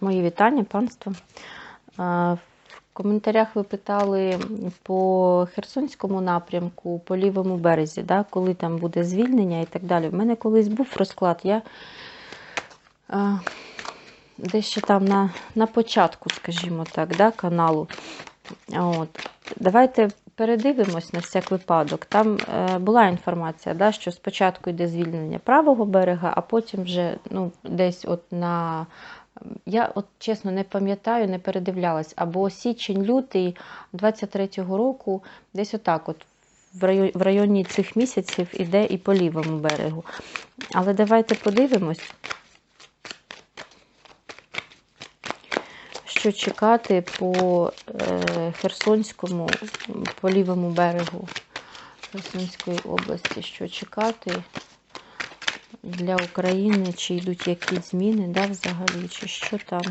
Мої вітання, панство. В коментарях ви питали по Херсонському напрямку, по лівому березі, да, коли там буде звільнення і так далі. У мене колись був розклад, я ще там на, на початку, скажімо так, да, каналу. От. Давайте передивимось на всяк випадок. Там е, була інформація, да, що спочатку йде звільнення правого берега, а потім вже ну, десь от на. Я от чесно не пам'ятаю, не передивлялась, або січень-лютий 23-го року, десь отак, от в районі, в районі цих місяців іде і по лівому берегу. Але давайте подивимось, що чекати по е, Херсонському, по лівому берегу Херсонської області, що чекати для України, чи йдуть якісь зміни, да, взагалі, чи що там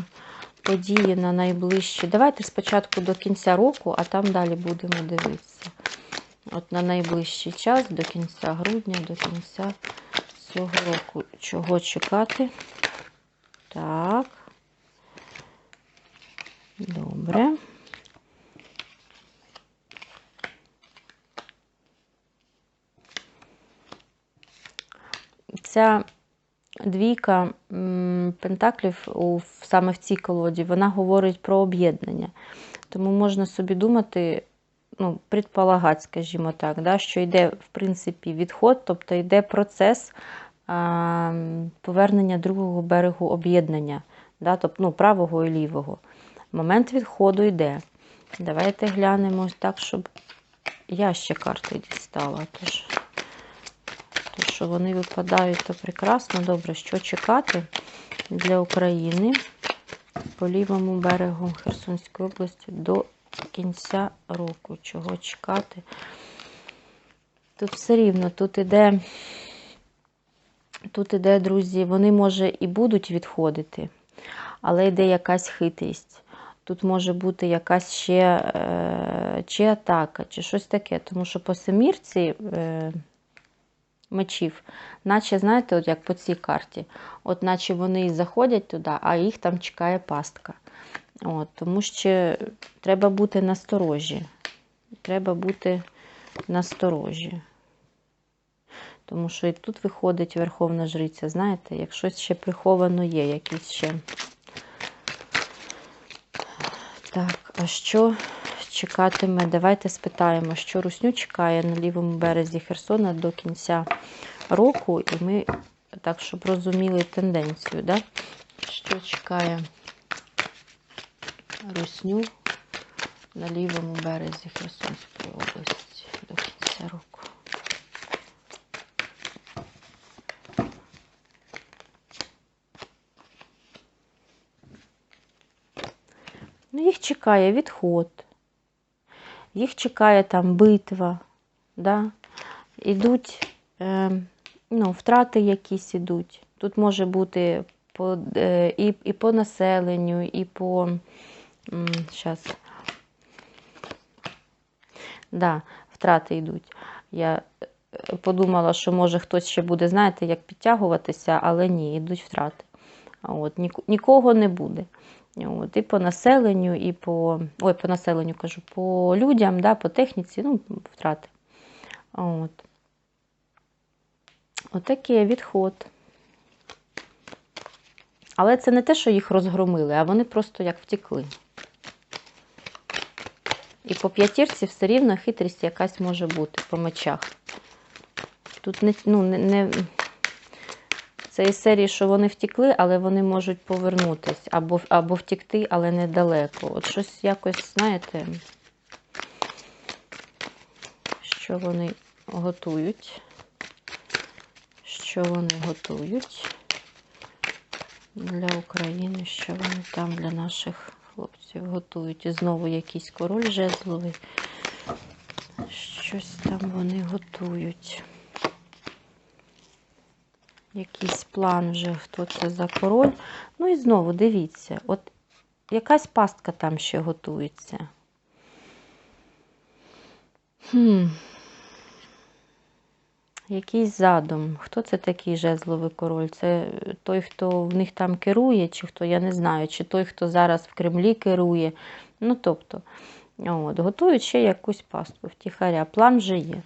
події на найближчі. Давайте спочатку до кінця року, а там далі будемо дивитися. От на найближчий час, до кінця грудня, до кінця цього року. Чого чекати? Так. Добре. Ця двійка пентаклів у, саме в цій колоді, вона говорить про об'єднання. Тому можна собі думати, ну, предполагати, скажімо так, да, що йде, в принципі, відход, тобто йде процес а, повернення другого берегу об'єднання, да, тобто, ну, правого і лівого. Момент відходу йде. Давайте глянемо так, щоб я ще карти дістала. Тож, то, що вони випадають, то прекрасно. Добре, що чекати для України по лівому берегу Херсонської області до кінця року. Чого чекати? Тут все рівно, тут іде, тут іде, друзі, вони, може, і будуть відходити, але йде якась хитрість. Тут може бути якась ще е, чи атака, чи щось таке. Тому що по семірці е, мечів, наче, знаєте, от як по цій карті, от наче вони і заходять туди, а їх там чекає пастка. От, Тому що треба бути насторожі. Треба бути насторожі. Тому що і тут виходить Верховна Жриця, знаєте, як ще приховано є, якісь ще. Так, а що чекатиме? Давайте спитаємо, що Русню чекає на лівому березі Херсона до кінця року, і ми так, щоб розуміли тенденцію, да? що чекає Русню на лівому березі Херсонської області до кінця року. Ну, їх чекає відход, їх чекає там битва, да? ідуть е, ну, втрати якісь ідуть. Тут може бути по, е, і, і по населенню, і по. Щас. Да, втрати йдуть. Я е, подумала, що може хтось ще буде, знаєте, як підтягуватися, але ні, йдуть втрати. От, Нікого не буде. От, і по населенню, і по. Ой, по населенню кажу, по людям, да, по техніці, ну, втрати. От. Отакий відход. Але це не те, що їх розгромили, а вони просто як втекли. І по п'ятірці все рівно хитрість якась може бути по мечах. Тут не, ну, не, не... Це із серії, що вони втекли, але вони можуть повернутися. Або, або втекти, але недалеко. От щось якось, знаєте, що вони готують. Що вони готують для України, що вони там для наших хлопців готують. І знову якийсь король жезловий. Щось там вони готують. Якийсь план вже, хто це за король. Ну і знову дивіться, от якась пастка там ще готується. Хм. якийсь задум. Хто це такий жезловий король? Це той, хто в них там керує, чи хто, я не знаю, чи той, хто зараз в Кремлі керує. Ну, тобто, от, готують ще якусь пасту втіхаря. План вже є.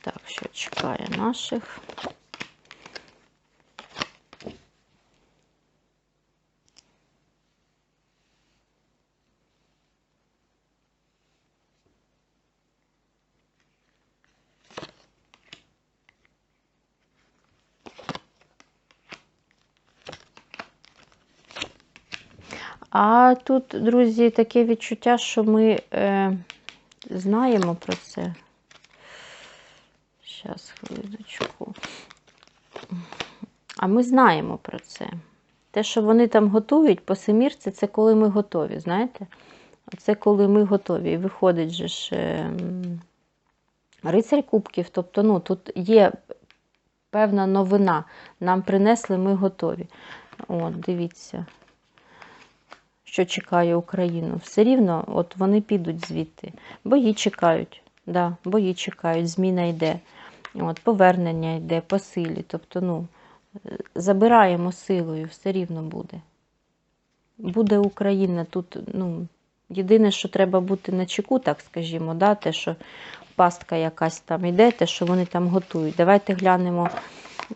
Так, що чекає наших? А тут, друзі, таке відчуття, що ми е, знаємо про це. Зараз, хвилиночку. А ми знаємо про це. Те, що вони там готують по семірці, це коли ми готові, знаєте? Це коли ми готові. І виходить же ж е, рицарь кубків. Тобто, ну, тут є певна новина. Нам принесли, ми готові. От, дивіться, що чекає Україну. Все рівно от вони підуть звідти. Бої чекають. Да, бої чекають, зміна йде. От, повернення йде по силі. Тобто, ну, е, забираємо силою, все рівно буде. Буде Україна тут, ну, єдине, що треба бути на чеку, так скажімо, да, те, що пастка якась там йде, те, що вони там готують. Давайте глянемо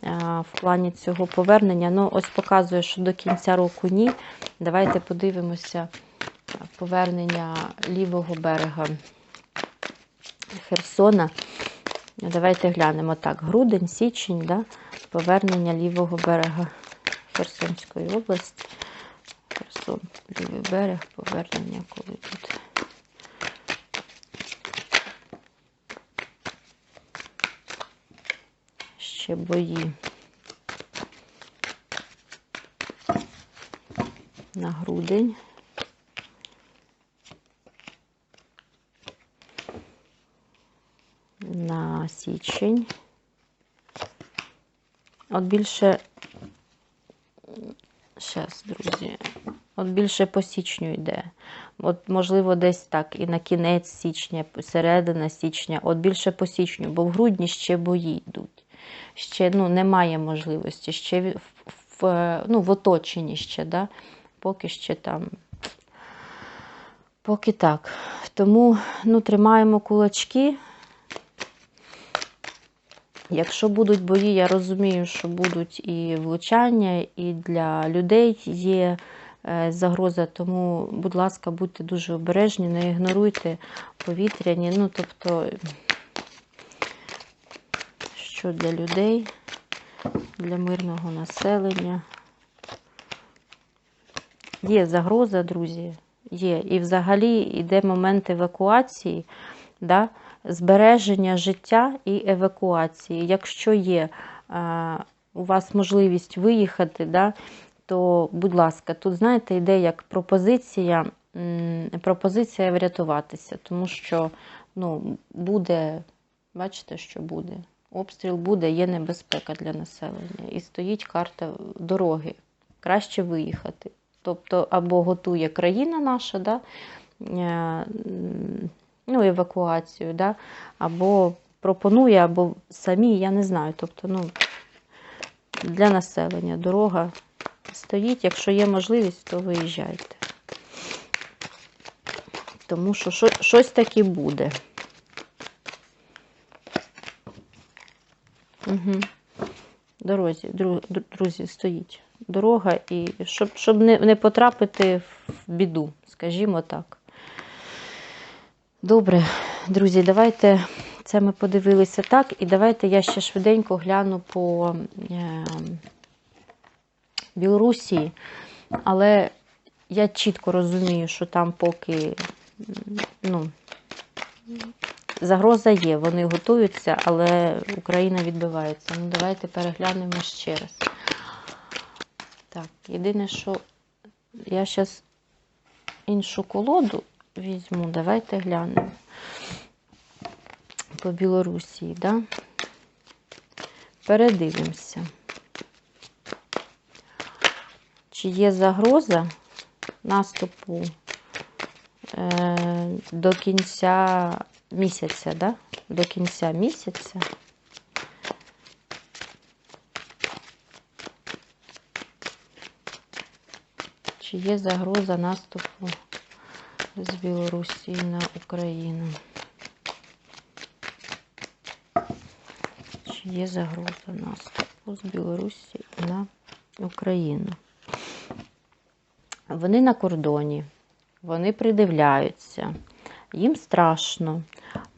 а, в плані цього повернення. Ну, ось показує, що до кінця року ні. Давайте подивимося повернення лівого берега Херсона. Давайте глянемо так. Грудень, січень, да? повернення лівого берега Херсонської області. Херсон, лівий берег, повернення, коли тут. Ще бої. На грудень. На січень. От більше, зараз, друзі, от більше по січню йде. От, можливо, десь так, і на кінець січня, середина січня, от більше по січню, бо в грудні ще бої йдуть. Ще ну, немає можливості, ще в, в, ну, в оточенні ще, да? поки ще там. Поки так. Тому ну, тримаємо кулачки. Якщо будуть бої, я розумію, що будуть і влучання, і для людей є е, загроза. Тому, будь ласка, будьте дуже обережні, не ігноруйте повітряні. Ну, тобто, що для людей, для мирного населення. Є загроза, друзі, є. І взагалі йде момент евакуації. Да? Збереження життя і евакуації. Якщо є а, у вас можливість виїхати, да, то, будь ласка, тут, знаєте, йде як пропозиція, пропозиція врятуватися, тому що ну, буде, бачите, що буде. Обстріл буде, є небезпека для населення. І стоїть карта дороги. Краще виїхати. Тобто, або готує країна наша, да, е, ну, евакуацію, да? або пропонує, або самі, я не знаю. Тобто, ну, для населення дорога стоїть. Якщо є можливість, то виїжджайте. Тому що що- щось таке буде. Угу. Дорозі, дру- дру- друзі, стоїть дорога, і щоб, щоб не, не потрапити в біду, скажімо так. Добре, друзі, давайте це ми подивилися так. І давайте я ще швиденько гляну по е, Білорусі. Але я чітко розумію, що там поки ну, загроза є, вони готуються, але Україна відбивається. Ну, давайте переглянемо ще раз. Так, єдине, що я зараз іншу колоду візьму, давайте глянемо. По Білорусі, да? Передивимося. чи є загроза наступу е, до кінця місяця, да? до кінця місяця. Чи є загроза наступу з Білорусі на Україну? Чи є загроза наступу з Білорусі на Україну? Вони на кордоні, вони придивляються, їм страшно,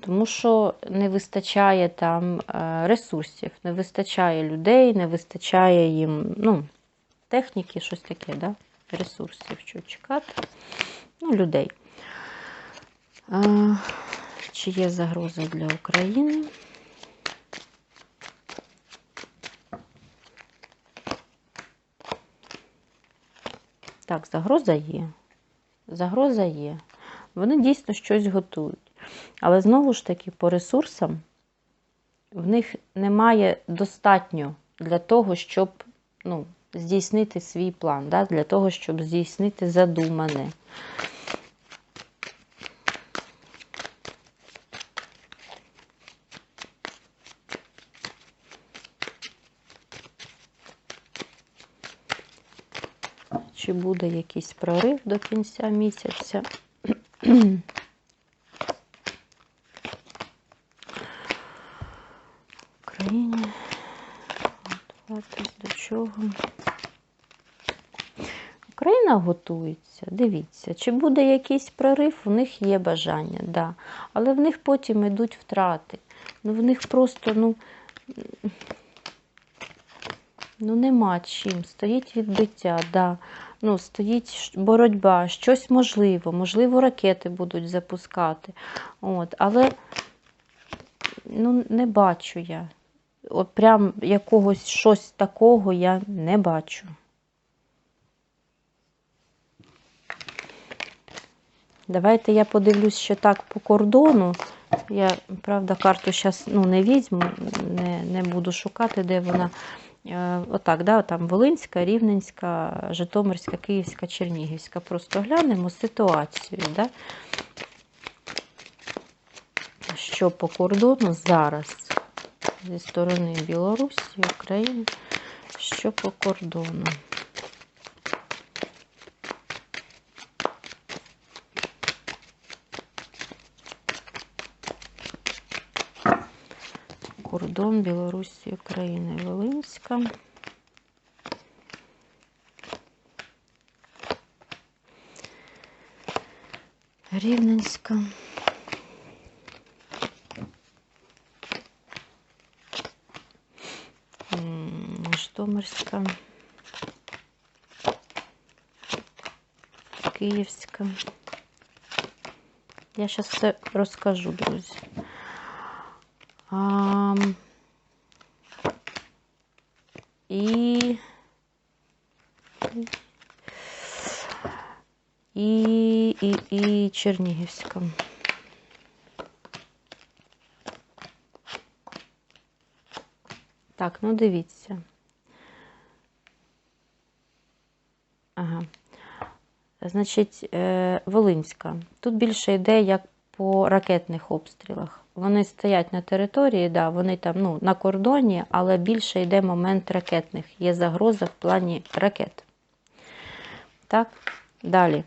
тому що не вистачає там е, ресурсів, не вистачає людей, не вистачає їм ну, техніки, щось таке, да? ресурсів, що чекати, ну, людей. Чи є загроза для України? Так, загроза є. Загроза є. Вони дійсно щось готують. Але знову ж таки, по ресурсам в них немає достатньо для того, щоб ну, здійснити свій план, да? для того, щоб здійснити задумане. Чи буде якийсь прорив до кінця місяця? Україні. Готуватись до чого? Україна готується. Дивіться, чи буде якийсь прорив, у них є бажання, да. але в них потім йдуть втрати. Ну, в них просто, ну, ну нема чим. Стоїть відбиття, да. Ну, стоїть боротьба, щось можливо, можливо, ракети будуть запускати. От, але ну, не бачу я. От прям якогось щось такого я не бачу. Давайте я подивлюсь ще так по кордону. Я, правда, карту зараз ну, не візьму, не, не буду шукати, де вона. Е, Отак, да, там Волинська, Рівненська, Житомирська, Київська, Чернігівська. Просто глянемо ситуацію, да? що по кордону зараз зі сторони Білорусі, України, що по кордону. Кордон Білорусі, України, Волинська. Рівненська. Житомирська. Київська. Я зараз все розкажу, друзі. А, і, і, і, і Чернігівська. Так, ну дивіться. Ага. Значить, е, Волинська. Тут більше йде як по ракетних обстрілах. Вони стоять на території, да, вони там ну, на кордоні, але більше йде момент ракетних. Є загроза в плані ракет. Так, далі.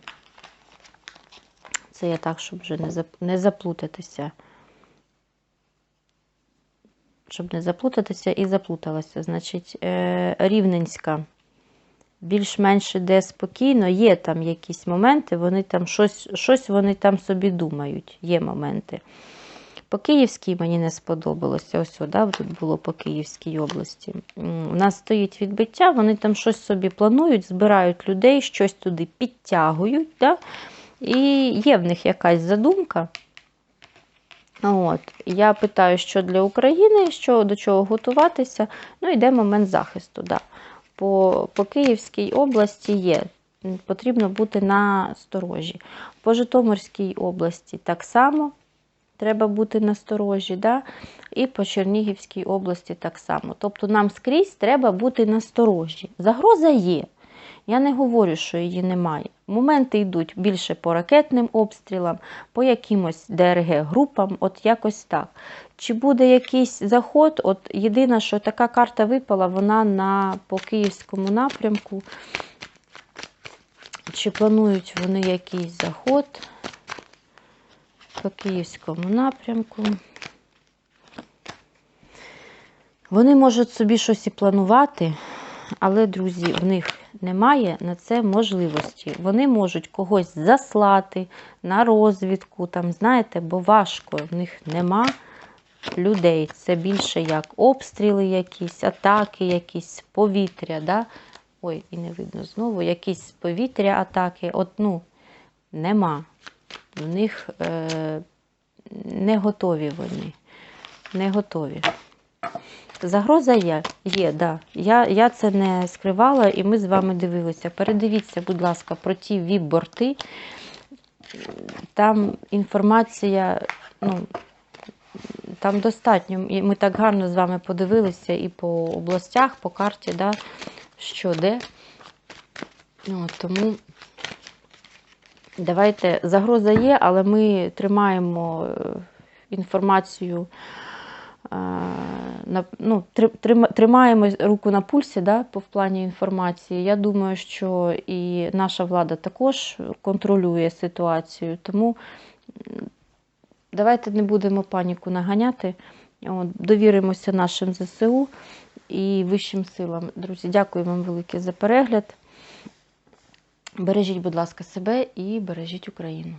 Це я так, щоб вже не заплутатися. Щоб не заплутатися і заплуталася. Значить, е, Рівненська більш-менш іде спокійно, є там якісь моменти, вони там щось, щось вони там собі думають, є моменти. По Київській мені не сподобалося. Ось, да, тут було по Київській області. У нас стоїть відбиття, вони там щось собі планують, збирають людей, щось туди підтягують. Да? І є в них якась задумка. От. Я питаю, що для України, що до чого готуватися. Ну, йде момент захисту. Да. По, по Київській області є. Потрібно бути на сторожі. По Житомирській області так само треба бути на сторожі. Да? І по Чернігівській області так само. Тобто нам скрізь треба бути на сторожі. Загроза є. Я не говорю, що її немає. Моменти йдуть більше по ракетним обстрілам, по якимось ДРГ-групам, от якось так. Чи буде якийсь заход? От єдине, що така карта випала, вона на по київському напрямку. Чи планують вони якийсь заход по київському напрямку? Вони можуть собі щось і планувати, але, друзі, в них немає на це можливості. Вони можуть когось заслати на розвідку, там, знаєте, бо важко, в них нема людей. Це більше як обстріли якісь, атаки, якісь повітря. Да? Ой, і не видно знову, якісь повітря, атаки. От, ну, нема. В них е, не готові вони. Не готові. Загроза є, є, да. Я, я це не скривала, і ми з вами дивилися. Передивіться, будь ласка, про ті віп-борти. Там інформація, ну, там достатньо. Ми так гарно з вами подивилися і по областях, по карті, да, що де. Ну, от, тому давайте, загроза є, але ми тримаємо е, інформацію ну, тримаємо руку на пульсі да, в плані інформації. Я думаю, що і наша влада також контролює ситуацію. Тому давайте не будемо паніку наганяти. От, довіримося нашим ЗСУ і вищим силам. Друзі, дякую вам велике за перегляд. Бережіть, будь ласка, себе і бережіть Україну.